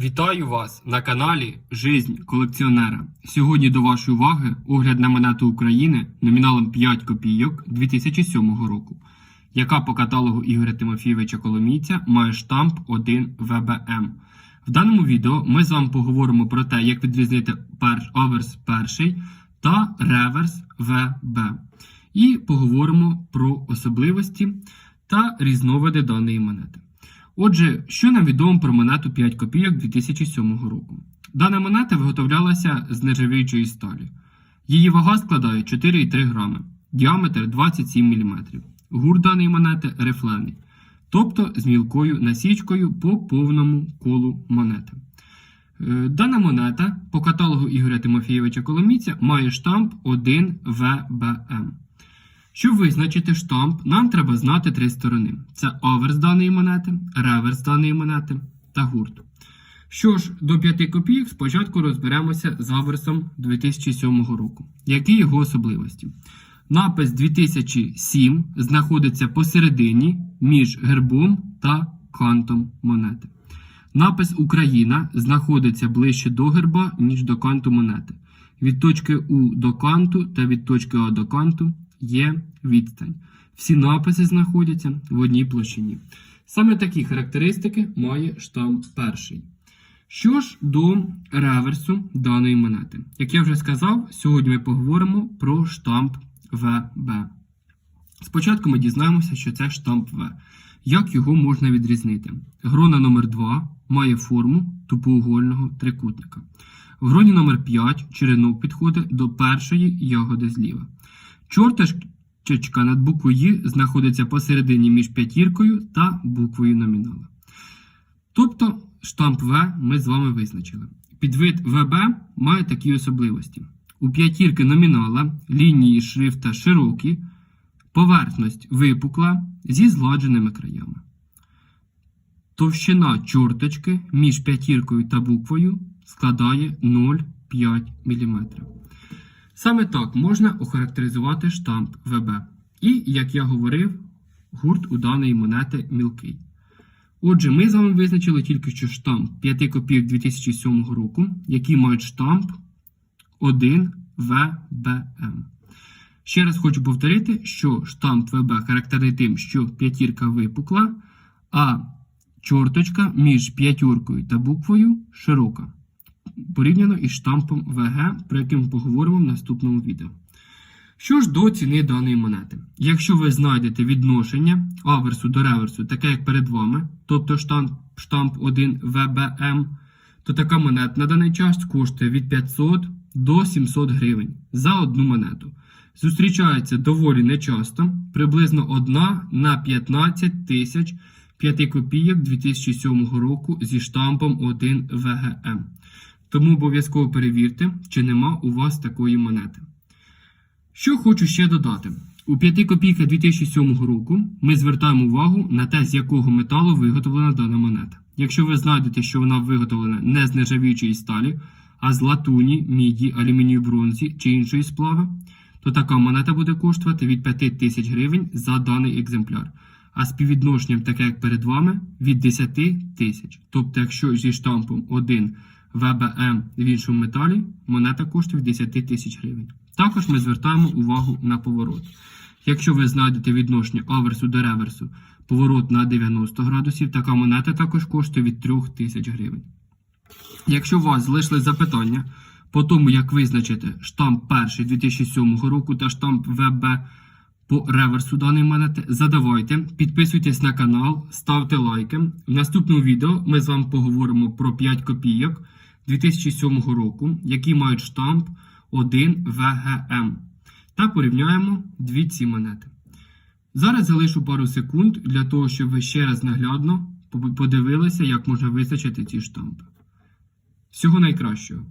Вітаю вас на каналі Жизнь колекціонера. Сьогодні до вашої уваги огляд на монету України номіналом 5 копійок 2007 року, яка по каталогу Ігоря Тимофійовича Коломійця має штамп 1 ВБМ. В даному відео ми з вами поговоримо про те, як відрізнити пер... аверс перший та реверс ВБ. І поговоримо про особливості та різновиди даної монети. Отже, що нам відомо про монету 5 копійок 2007 року? Дана монета виготовлялася з нержавіючої сталі. Її вага складає 4,3 грами, діаметр 27 мм. Гур даної монети рифлений, тобто з мілкою насічкою по повному колу монети. Е, Дана монета по каталогу Ігоря Тимофійовича Коломійця має штамп 1 ВБМ. Щоб визначити штамп, нам треба знати три сторони: це аверс даної монети, реверс даної монети та гурт. Що ж, до 5 копійок спочатку розберемося з аверсом 2007 року. Які його особливості? Напис 2007 знаходиться посередині між гербом та кантом монети. Напис Україна знаходиться ближче до герба, ніж до канту монети. Від точки У до канту та від точки А до канту є відстань. Всі написи знаходяться в одній площині. Саме такі характеристики має штамп перший. Що ж до реверсу даної монети? Як я вже сказав, сьогодні ми поговоримо про штамп ВБ. Спочатку ми дізнаємося, що це штамп В. Як його можна відрізнити? Грона номер 2 має форму тупоугольного трикутника. В гроні номер 5 черенок підходить до першої ягоди зліва. Чорточка над буквою «Й» знаходиться посередині між п'ятіркою та буквою номінала. Тобто штамп В ми з вами визначили. Підвид ВБ має такі особливості. У п'ятірки номінала лінії шрифта широкі, поверхність випукла зі згладженими краями. Товщина чорточки між п'ятіркою та буквою складає 0,5 мм. Саме так можна охарактеризувати штамп ВБ. І, як я говорив, гурт у даної монети мілкий. Отже, ми з вами визначили тільки що штамп 5 копійок 2007 року, які мають штамп 1 ВБМ. Ще раз хочу повторити, що штамп ВБ характерний тим, що п'ятірка випукла, а чорточка між п'ятіркою та буквою широка порівняно із штампом ВГ, про який ми поговоримо в наступному відео. Що ж до ціни даної монети? Якщо ви знайдете відношення аверсу до реверсу, таке як перед вами, тобто штамп, штамп 1 ВБМ, то така монета на даний час коштує від 500 до 700 гривень за одну монету. Зустрічається доволі нечасто, приблизно 1 на 15 тисяч 5 копійок 2007 року зі штампом 1 ВГМ. Тому обов'язково перевірте, чи нема у вас такої монети. Що хочу ще додати. У 5 копійках 2007 року ми звертаємо увагу на те, з якого металу виготовлена дана монета. Якщо ви знайдете, що вона виготовлена не з нержавіючої сталі, а з латуні, міді, алюмінію бронзі чи іншої сплави, то така монета буде коштувати від 5 тисяч гривень за даний екземпляр. А співвідношенням, таке як перед вами, від 10 тисяч. Тобто, якщо зі штампом 1 ВБМ в іншому металі, монета коштує 10 тисяч гривень. Також ми звертаємо увагу на поворот. Якщо ви знайдете відношення аверсу до реверсу поворот на 90 градусів, така монета також коштує від 3 тисяч гривень. Якщо у вас залишили запитання по тому, як визначити штамп перший 2007 року та штамп ВБ по реверсу даної монети, задавайте, підписуйтесь на канал, ставте лайки. В наступному відео ми з вами поговоримо про 5 копійок 2007 року, які мають штамп 1 ВГМ. Та порівняємо дві ці монети. Зараз залишу пару секунд для того, щоб ви ще раз наглядно подивилися, як можна визначити ці штампи. Всього найкращого!